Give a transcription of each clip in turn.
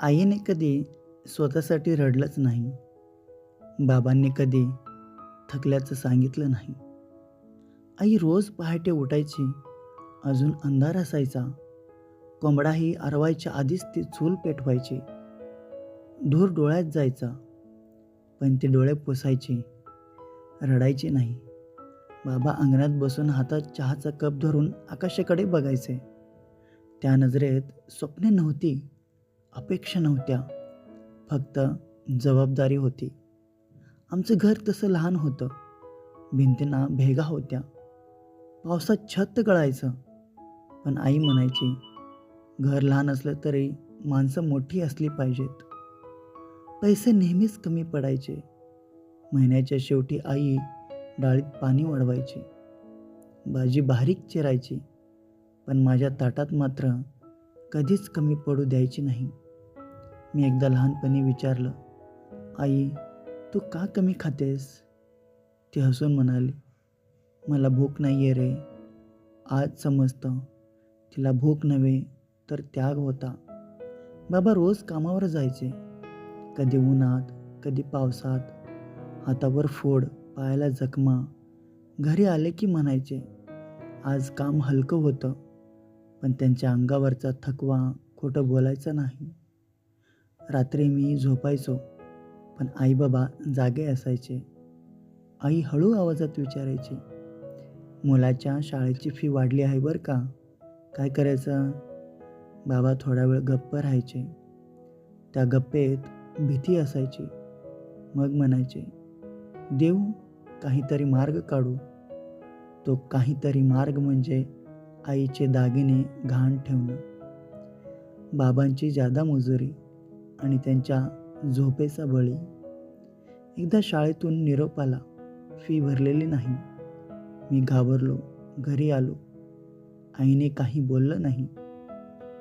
आईने कधी स्वतःसाठी रडलंच नाही. बाबांनी कधी थकल्याचं सांगितलं नाही. आई रोज पहाटे उठायची अजून अंधार असायचा. कोंबडाही आरवायच्या आधीच ती चूल पेटवायची. धूर डोळ्यात जायचा पण ते डोळे पुसायचे. रडायचे नाही. बाबा अंगणात बसून हातात चहाचा कप धरून आकाशाकडे बघायचे. त्या नजरेत स्वप्ने नव्हती. अपेक्षा नव्हत्या. फक्त जबाबदारी होती. आमचं घर तसं लहान होतं. भिंतींना भेगा होत्या. पावसात छत गळायचं. पण आई म्हणायची घर लहान असलं तरी माणसं मोठी असली पाहिजेत. पैसे नेहमीच कमी पडायचे. महिन्याच्या शेवटी आई डाळीत पाणी वाढवायची. भाजी बारीक चिरायची. पण माझ्या ताटात मात्र कधीच कमी पडू द्यायची नाही. मी एकदा लहानपणी विचारलं आई तू का कमी खातेस? ती हसून म्हणाली मला भूक नाही आहे रे. आज समजतं. तिला भूक नव्हे तर त्याग होता. बाबा रोज कामावर जायचे. कधी उन्हात कधी पावसात. हातावर फोड पायाला जखमा. घरी आले की म्हणायचे आज काम हलकं होतं. पण त्यांच्या अंगावरचा थकवा खोटं बोलायचं नाही. रात्री मी झोपायचो पण आई बाबा जागे असायचे. आई हळू आवाजात विचारायची मुलाच्या शाळेची फी वाढली आहे बरं का? काय करायचं? बाबा थोडा वेळ गप्प राहायचे. त्या गप्पेत भीती असायची. मग म्हणायचे देऊ काहीतरी मार्ग काढू. तो काहीतरी मार्ग म्हणजे आईचे दागिने घाण ठेवणं. बाबांची जादा मजुरी. आणि त्यांच्या झोपेचा बळी. एकदा शाळेतून निरोप आला फी भरलेली नाही. मी घाबरलो घरी आलो. आईने काही बोललं नाही.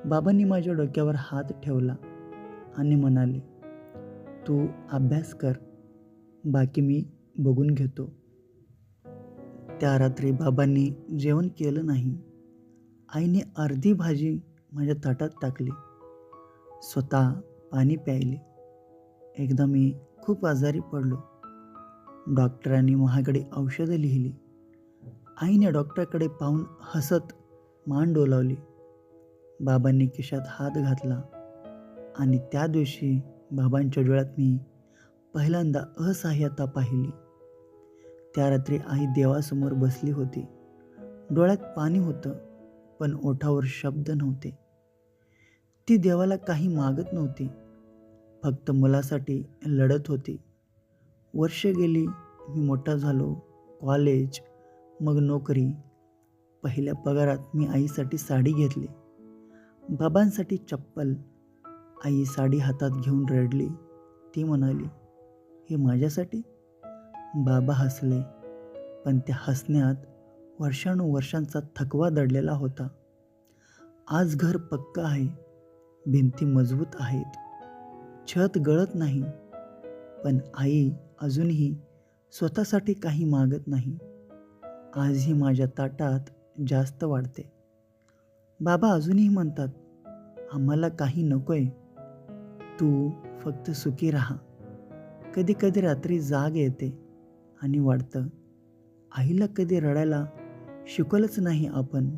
बाबांनी माझ्या डोक्यावर हात ठेवला आणि म्हणाले तू अभ्यास कर बाकी मी बघून घेतो. त्या रात्री बाबांनी जेवण केलं नाही. आईने अर्धी भाजी माझ्या ताटात टाकली. स्वतः पाणी प्यायले. एकदा मी खूप आजारी पडलो. डॉक्टरांनी महागडे औषधं लिहिली. आईने डॉक्टरकडे पाहून हसत मान डोलावली. बाबांनी खिशात हात घातला. आणि त्या दिवशी बाबांच्या डोळ्यात मी पहिल्यांदा असहाय्यता पाहिली. त्या रात्री आई देवासमोर बसली होती. डोळ्यात पाणी होतं पण ओठावर शब्द नव्हते. ती देवाला काही मागत नव्हती. फक्त मुलासाठी लढत होती. वर्ष गेली मी मोठा झालो कॉलेज मग नोकरी. पहिल्या पगारात मी आईसाठी साडी घेतली. बाबांसाठी चप्पल. आई साडी हातात घेऊन रडली. ती म्हणाली हे माझ्यासाठी? बाबा हसले पण त्या हसण्यात वर्षानुवर्षांचा थकवा दडलेला होता. आज घर पक्क आहे भिंती मजबूत आहेत. छत गळत नाही. पण आई अजूनही स्वतःसाठी काही मागत नाही. आजही माझ्या ताटात जास्त वाढते. बाबा अजूनही म्हणतात आम्हाला काही नकोय. तू फक्त सुखी राहा. कधी कधी रात्री जाग येते आणि वाटतं आईला कधी रडायला शिकवलंच नाही आपण.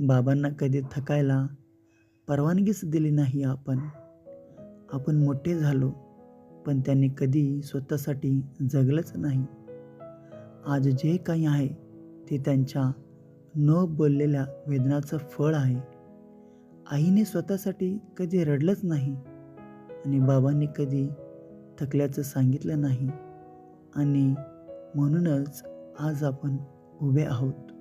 बाबांना कधी थकायला परवानगीच दिली नाही आपण. आपण मोठे झालो पण त्यांनी कधी स्वतःसाठी जगलंच नाही. आज जे काही आहे ते त्यांच्या न बोललेल्या वेदनाचं फळ आहे. आईने स्वतःसाठी कधी रडलंच नाही आणि बाबांनी कधी थकल्याचं सांगितलं नाही. आणि म्हणूनच आज आपण उभे आहोत.